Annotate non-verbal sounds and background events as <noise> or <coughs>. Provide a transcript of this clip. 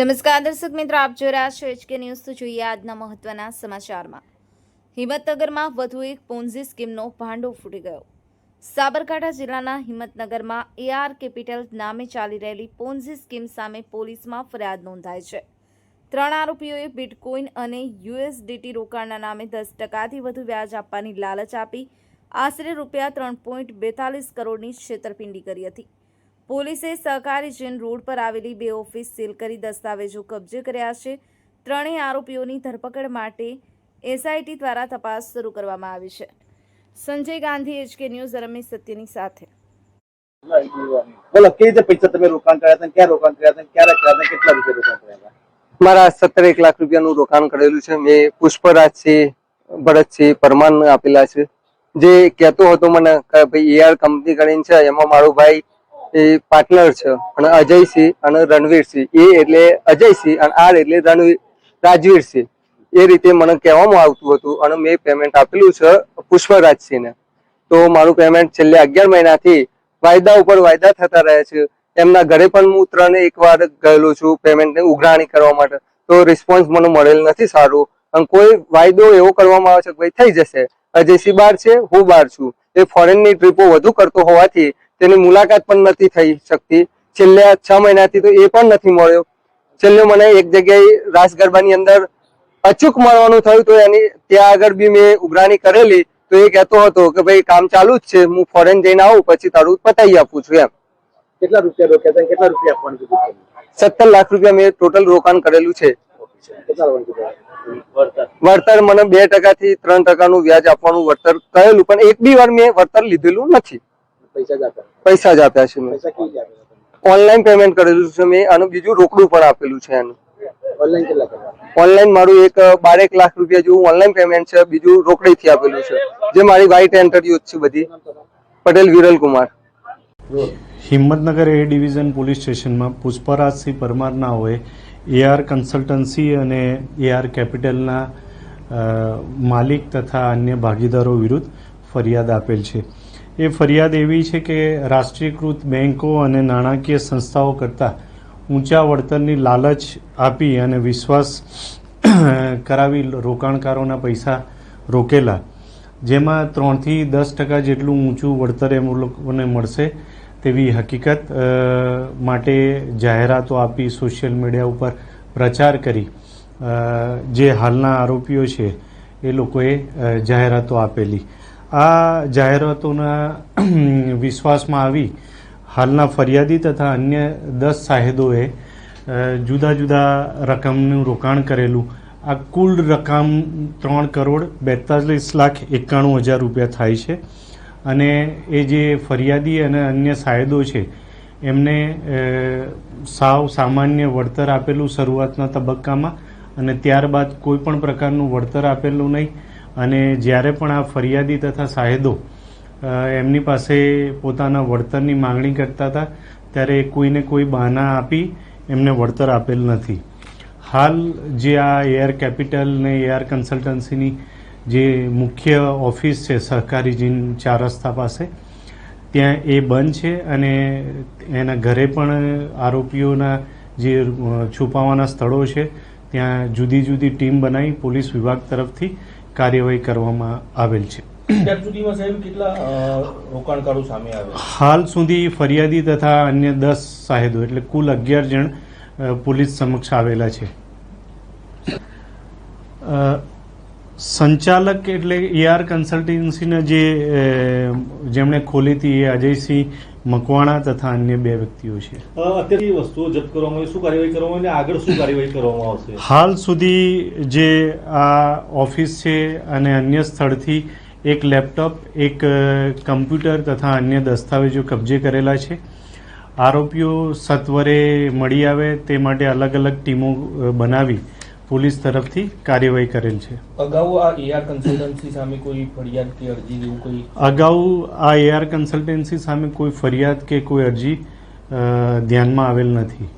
નમસ્કાર, દર્શક મિત્રો, આપ જોઈ રહ્યા છો એચકે ન્યૂઝ. તો જોઈએ આજના મહત્વના સમાચારમાં. હિંમતનગરમાં વધુ એક પોન્ઝી સ્કીમનો ભાંડો ફૂટી ગયો. સાબરકાંઠા જિલ્લાના હિંમતનગરમાં એઆર કેપિટલ નામે ચાલી રહેલી પોન્ઝી સ્કીમ સામે પોલીસમાં ફરિયાદ નોંધાઈ છે. ત્રણ આરોપીઓએ બિટકોઇન અને યુએસડીટી રોકાણના નામે દસ ટકાથી વધુ વ્યાજ આપવાની લાલચ આપી. આશરે રૂપિયા ત્રણ પોઈન્ટ બેતાલીસ કરોડની છેતરપિંડી કરી હતી. પોલીસે સહકારી જેન રોડ પર આવેલી બે ઓફિસ સીલ કરી દસ્તાવેજો કબજે કર્યા છે. ત્રણેય આરોપીઓની ધરપકડ માટે એસઆઈટી દ્વારા તપાસ શરૂ કરવામાં આવી છે. સંજય ગાંધી એચકે ન્યૂઝ રમેશ સત્યની સાથે. બોલો કેવી રીતે પૈસા તમે રોકાણ કર્યા હતા ક્યાં રોકાણ કર્યા હતા ક્યારે કર્યા હતા કેટલા રૂપિયા રોકાણ કર્યા હતા? મારા સત્તર એક લાખ રૂપિયાનું રોકાણ કરેલું છે. મેં પુષ્પરાજસિંહ ભરતસિંહ પરમાન આપેલા છે. જે કહેતો હતો મને કે ભાઈ એઆર કંપની કરીને છે એમાં મારો ભાઈ એ પાર્ટનર છે અને અજયસિંહ અને રણવીરસિંહ. એ એટલે અજયસિંહ અને આર એટલે રણવીર રાજવીરસિંહ. એ રીતે મને કહેવામાં આવતું હતું અને મેં પેમેન્ટ આપેલું છે પુષ્પરાજસિંહને. તો મારું પેમેન્ટ છેલ્લે અગિયાર મહિનાથી વાયદા ઉપર વાયદા થતા રહે છે. એમના ઘરે પણ હું ત્રણ એક વાર ગયેલો છું પેમેન્ટની ઉઘરાણી કરવા માટે. તો રિસ્પોન્સ મને મળેલ નથી સારું. અને કોઈ વાયદો એવો કરવામાં આવે છે કે ભાઈ થઈ જશે. અજયસિંહ બહાર છે, હું બહાર છું. એ ફોરેનની ટ્રીપો વધુ કરતો હોવાથી તેની મુલાકાત પણ નથી થઈ શકતી. છેલ્લે છ મહિનાથી તો એ પણ નથી મળ્યો. છેલ્લે મને એક જગ્યાએ રાસ ગરબાની અંદર અચૂક મળવાનું થયું તો એની ત્યાં આગળ બી મેં ઉઘરાણી કરેલી તો એ કહેતો હતો કે ભાઈ કામ ચાલુ જ છે. હું ફોરેન જઈને આવું પછી તારું પતાવી આપું છું એમ. કેટલા રૂપિયા રોક્યા કેટલા રૂપિયા આપવાનું કીધું સત્તર લાખ રૂપિયા મેં ટોટલ રોકાણ કરેલું છે. વળતર. વળતર મને બે ટકાથી ત્રણ ટકાનું વ્યાજ આપવાનું વળતર કરેલું પણ એક બી વાર મેં વળતર લીધેલું નથી. પૈસા જ આપ્યા પૈસા જ આપ્યા છે મેં. પૈસા કેવી રીતે આપ્યા ઓનલાઈન પેમેન્ટ કરેલું છે મેં. અને બીજું રોકડું પણ આપેલું છે એનું. ઓનલાઈન કેટલા કર્યા ઓનલાઈન મારું એક બારેક લાખ રૂપિયા જેવું ઓનલાઈન પેમેન્ટ છે. બીજું રોકડીથી આપેલું છે. જે મારી વાઇટ એન્ટ્રીઓ છે બધી. Patel Viral Kumar Himmatnagar A division police સ્ટેશનમાં પુષ્પરાજસિંહ પરમારના હોય એઆર કન્સલ્ટન્સી અને એઆર કેપિટલના માલિક તથા અન્ય ભાગીદારો વિરુદ્ધ ફરિયાદ આપેલ છે. એ ફરિયાદ એવી છે કે રાષ્ટ્રીયકૃત બેન્કો અને નાણાકીય સંસ્થાઓ કરતાં ઊંચા વળતરની લાલચ આપી અને વિશ્વાસ <coughs> કરાવી રોકાણકારોના પૈસા રોકેલા. જેમાં ત્રણથી દસ ટકા જેટલું ઊંચું વળતર એમ લોકોને મળશે તેવી હકીકત માટે જાહેરાતો આપી સોશિયલ મીડિયા ઉપર પ્રચાર કરી. જે હાલના આરોપીઓ છે એ લોકોએ જાહેરાતો આપેલી. આ જાહેરાતોના વિશ્વાસમાં આવી હાલના ફરિયાદી તથા અન્ય દસ સાહેદોએ જુદા જુદા રકમનું રોકાણ કરેલું. આ કુલ રકમ ત્રણ કરોડ બેતાલીસ લાખ એકાણું હજાર રૂપિયા થાય છે. અને એ જે ફરિયાદી અને અન્ય સાહેદો છે, એમને સાવ સામાન્ય વળતર આપેલું શરૂઆતના તબક્કામાં અને ત્યારબાદ કોઈ પણ પ્રકારનું વળતર આપેલું નહીં. અને જ્યારે પણ આ ફરિયાદી તથા સાહેદો એમની પાસે પોતાના વળતરની માંગણી કરતા હતા, ત્યારે કોઈને કોઈ બહાના આપી એમને વળતર આપેલ નથી. હાલ જે આ એર કેપિટલ ને એઆર કન્સલ્ટન્સીની જે મુખ્ય ઓફિસ છે, સહકારી જીન ચાર રસ્તા પાસે, ત્યાં એ બંધ છે અને એના ઘરે પણ આરોપીઓના જે છુપાવાના સ્થળો છે, ત્યાં જુદી જુદી ટીમ બનાવી પોલીસ વિભાગ તરફથી કાર્યવાહી કરવામાં આવેલ છે. હાલ સુધી ફરિયાદી તથા અન્ય દસ સાહેદો એટલે કુલ અગિયાર જણ પોલીસ સમક્ષ આવેલા છે. સંચાલક એટલે એઆર કન્સલ્ટન્સીના જે જેમણે ખોલી હતી એ અજયસિંહ મકવાણા તથા અન્ય બે વ્યક્તિઓ છે. અત્યારે એ વસ્તુઓ જપ્ત કરવામાં આવી શું કાર્યવાહી કરવામાં અને આગળ શું કાર્યવાહી કરવામાં આવશે? હાલ સુધી જે આ ઓફિસ છે અને અન્ય સ્થળથી એક લેપટોપ એક કમ્પ્યુટર તથા અન્ય દસ્તાવેજો કબજે કરેલા છે. આરોપીઓ સત્વરે મળી આવે તે માટે અલગ અલગ ટીમો બનાવી પોલીસ તરફથી કાર્યવાહી કરેલ છે. અગાઉ આ એઆર કન્સલ્ટન્સી સામે કોઈ ફરિયાદ કે અરજી જેવું કોઈ? અગાઉ આ એઆર કન્સલ્ટન્સી સામે કોઈ ફરિયાદ કે કોઈ અરજી ધ્યાનમાં આવેલ નથી.